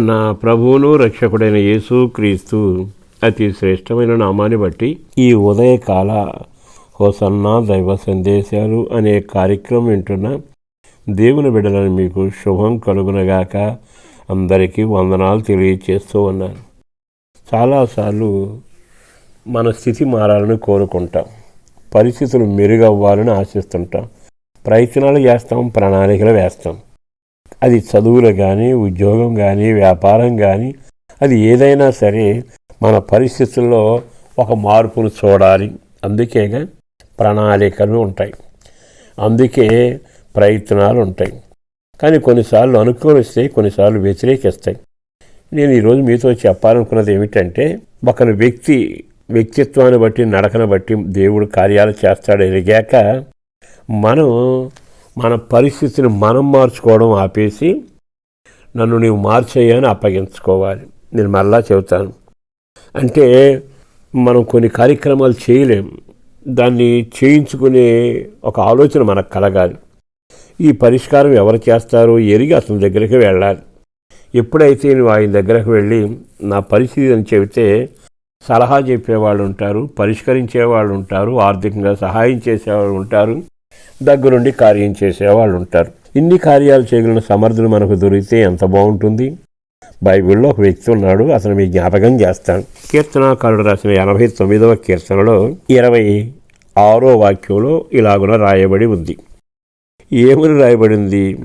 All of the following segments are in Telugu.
నా ప్రభువును రక్షకుడైన యేసు క్రీస్తు అతి శ్రేష్టమైన నామాన్ని బట్టి ఈ ఉదయకాల హోసన్న దైవ సందేశాలు అనే కార్యక్రమం వింటున్న దేవుని బిడ్డలను మీకు శుభం కలుగునగాక అందరికీ వందనాలు తెలియచేస్తూ ఉన్నాను. చాలాసార్లు మన స్థితి మారాలని కోరుకుంటాం. పరిస్థితులు మెరుగవ్వాలని ఆశిస్తుంటాం. ప్రయత్నాలు చేస్తాం ప్రణాళికలు వేస్తాం. అది చదువులు కానీ ఉద్యోగం కానీ వ్యాపారం కానీ అది ఏదైనా సరే మన పరిస్థితుల్లో ఒక మార్పును చూడాలి. అందుకేగా ప్రణాళికలు ఉంటాయి. అందుకే ప్రయత్నాలు ఉంటాయి. కానీ కొన్నిసార్లు అనుకూలిస్తాయి కొన్నిసార్లు వ్యతిరేకిస్తాయి. నేను ఈరోజు మీతో చెప్పాలనుకున్నది ఏమిటంటే ఒక వ్యక్తి వ్యక్తిత్వాన్ని బట్టి నడకను బట్టి దేవుడు కార్యాలు చేస్తాడు. ఎరిగాక మనం మన పరిస్థితిని మనం మార్చుకోవడం ఆపేసి నన్ను నీవు మార్చేయని అప్పగించుకోవాలి. నేను మళ్ళా చెబుతాను. అంటే మనం కొన్ని కార్యక్రమాలు చేయలేం. దాన్ని చేయించుకునే ఒక ఆలోచన మనకు కలగాలి. ఈ పరిష్కారం ఎవరు చేస్తారో ఎరిగి అతని దగ్గరికి వెళ్ళాలి. ఎప్పుడైతే నువ్వు ఆయన దగ్గరకు వెళ్ళి నా పరిస్థితి అని చెబితే సలహా చెప్పేవాళ్ళు ఉంటారు పరిష్కరించే వాళ్ళు ఉంటారు ఆర్థికంగా సహాయం చేసేవాళ్ళు ఉంటారు దగ్గరుండి కార్యం చేసేవాళ్ళు ఉంటారు. ఇన్ని కార్యాలు చేయగలిగిన సమర్థులు మనకు దొరికితే ఎంత బాగుంటుంది? బైబిల్లో ఒక వ్యక్తి ఉన్నాడు అతను మీ జ్ఞాపకం చేస్తాను కీర్తనాకారుడు రాసిన ఎనభై తొమ్మిదవ కీర్తనలో ఇరవై ఆరో వాక్యంలో ఇలాగున రాయబడి ఉంది. ఏమని రాయబడింది?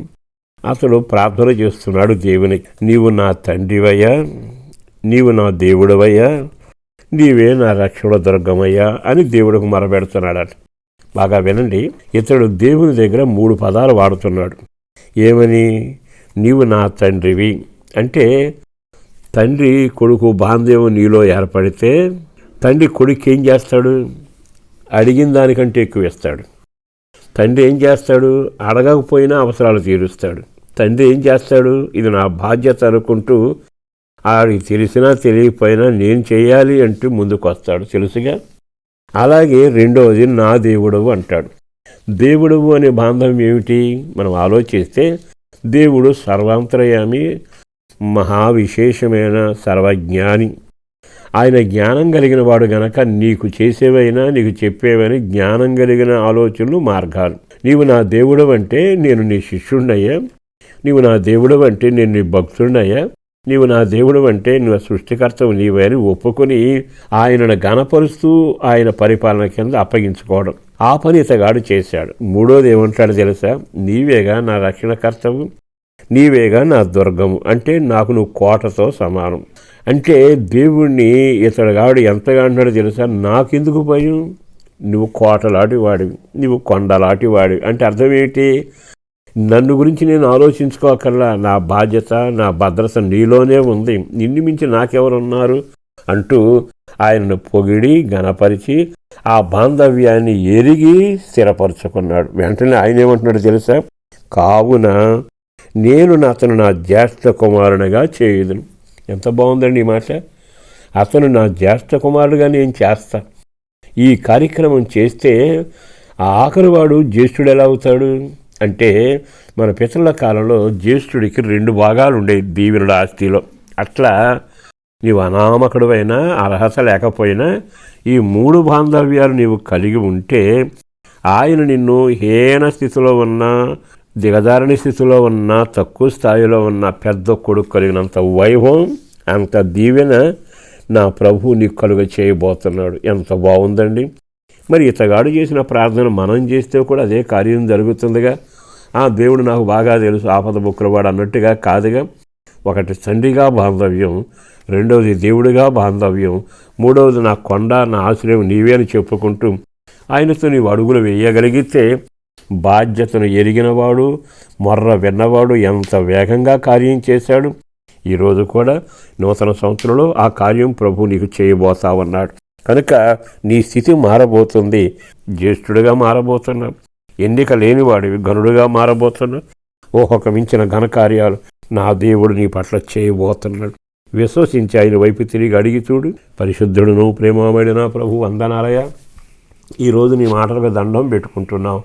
అతడు ప్రార్థన చేస్తున్నాడు దేవునికి. నీవు నా తండ్రివయ్యా నీవు నా దేవుడవయ్యా నీవే నా రక్షణ దుర్గమయ్యా అని దేవుడికి మొరపెడుతున్నాడట. బాగా వినండి. ఇతడు దేవుని దగ్గర మూడు పదాలు వాడుతున్నాడు. ఏమని? నీవు నా తండ్రివి. అంటే తండ్రి కొడుకు బాంధవ్యం నీలో ఏర్పడితే తండ్రి కొడుకు ఏం చేస్తాడు? అడిగిన దానికంటే ఎక్కువ ఇస్తాడు. తండ్రి ఏం చేస్తాడు? అడగకపోయినా అవసరాలు తీరుస్తాడు. తండ్రి ఏం చేస్తాడు? ఇది నా బాధ్యత అనుకుంటూ ఆడికి తెలిసినా తెలియకపోయినా నేను చేయాలి అంటూ ముందుకు వస్తాడు తెలుసుగా? అలాగే రెండవది నా దేవుడవు అంటాడు. దేవుడవు అనే బాంధవం ఏమిటి? మనం ఆలోచిస్తే దేవుడు సర్వాంతరయామి మహావిశేషమైన సర్వజ్ఞాని. ఆయన జ్ఞానం కలిగిన వాడు గనక నీకు చేసేవైనా నీకు చెప్పేవని జ్ఞానం కలిగిన ఆలోచనలు మార్గాలు. నీవు నా దేవుడు అంటే నేను నీ శిష్యుడినయ్యా నీవు నా దేవుడు అంటే నేను నీ భక్తుడయ్యా నీవు నా దేవుడు అంటే నువ్వు సృష్టికర్తవు నీవే అని ఒప్పుకొని ఆయనను గణపరుస్తూ ఆయన పరిపాలన కింద అప్పగించుకోవడం. ఆ పని ఇతగాడు చేశాడు. మూడోది ఏమంటాడు తెలుసా? నీవేగా నా రక్షణకర్తవు నీవేగా నా దుర్గము అంటే నాకు నువ్వు కోటతో సమానం. అంటే దేవుణ్ణి ఇతడుగాడు ఎంతగా అంటున్నాడు తెలుసా? నాకెందుకు భయం? నువ్వు కోటలాంటి వాడివి నువ్వు కొండలాంటి వాడివి అంటే అర్థం ఏంటి? నన్ను గురించి నేను ఆలోచించుకోకల్లా నా బాధ్యత నా భద్రత నీలోనే ఉంది. నిన్ను మించి నాకెవరున్నారు? అంటూ ఆయనను పొగిడి గణపరిచి ఆ బాంధవ్యాన్ని ఎరిగి స్థిరపరుచుకున్నాడు. వెంటనే ఆయన ఏమంటున్నాడు తెలుసా? కావున నేను అతను నా జ్యేష్ఠ కుమారునిగా చేయదును. ఎంత బాగుందండి ఈ మాట. అతను నా జ్యేష్ఠ కుమారుడుగా నేను చేస్తా. ఈ కార్యక్రమం చేస్తే ఆ ఆఖరివాడు జ్యేష్ఠుడు ఎలా అవుతాడు? అంటే మన పితరుల కాలంలో జ్యేష్ఠుడికి రెండు భాగాలు ఉండేవి దీవెనుడు ఆస్తిలో. అట్లా నీవు అనామకుడువైనా అర్హత లేకపోయినా ఈ మూడు బాంధవ్యాలు నీవు కలిగి ఉంటే ఆయన నిన్ను హీన స్థితిలో ఉన్నా దిగజారని స్థితిలో ఉన్న తక్కువ స్థాయిలో ఉన్న పెద్ద కొడుకు కలిగినంత వైభవం అంత దీవెన నా ప్రభు నీకు కలుగ చేయబోతున్నాడు. ఎంత బాగుందండి మరి ఇతగాడు చేసిన ప్రార్థన మనం చేస్తే కూడా అదే కార్యం జరుగుతుందిగా. దేవుడు నాకు బాగా తెలుసు ఆపద బుక్కులవాడు అన్నట్టుగా కాదుగా. ఒకటి తండ్రిగా బాంధవ్యం రెండవది దేవుడిగా బాంధవ్యం మూడవది నా కొండ నా ఆశ్రయం నీవే అని చెప్పుకుంటూ ఆయనతో నీవు అడుగులు వేయగలిగితే బాధ్యతను ఎరిగినవాడు మొర్ర విన్నవాడు ఎంత వేగంగా కార్యం చేశాడు. ఈరోజు కూడా నూతన సంవత్సరంలో ఆ కార్యం ప్రభు నీకు చేయబోతావన్నాడు. కనుక నీ స్థితి మారబోతుంది జ్యేష్ఠుడిగా మారబోతున్నావు. ఎన్నిక లేనివాడివి గనుడుగా మారబోతున్నావు ఓహొక మించిన ఘనకార్యాలు నా దేవుడు నీ పట్ల చేయబోతున్నాడు. విశ్వసించి ఆయన వైపు తిరిగి అడిగి చూడు. పరిశుద్ధుడును ప్రేమమైన ప్రభు వందనాలయ ఈరోజు నీ మాటలకు దండం పెట్టుకుంటున్నాం.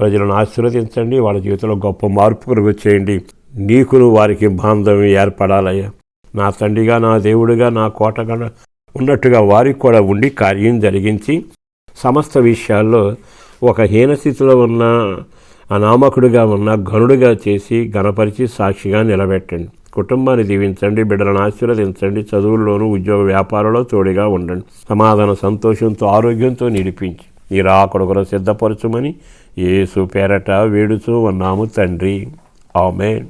ప్రజలను ఆశీర్వదించండి. వాళ్ళ జీవితంలో గొప్ప మార్పు చేయండి నీకును వారికి బాంధవ్యం ఏర్పడాలయ్యా. నా తండ్రిగా నా దేవుడిగా నా కోటగా ఉన్నట్టుగా వారికి కూడా ఉండి కార్యం జరిగించి సమస్త విషయాల్లో ఒక హీనస్థితిలో ఉన్న అనామకుడిగా ఉన్న ఘనుడిగా చేసి గణపరిచి సాక్షిగా నిలబెట్టండి. కుటుంబాన్ని దీవించండి బిడ్డలను ఆశీర్వదించండి చదువుల్లోనూ ఉద్యోగ వ్యాపారంలో తోడుగా ఉండండి. సమాధాన సంతోషంతో ఆరోగ్యంతో నిడిపించి. ఈ రాకొడుకును సిద్ధపరచుమని ఏసు పేరట వేడుచూ ఉన్నాము తండ్రి. ఆమెన్.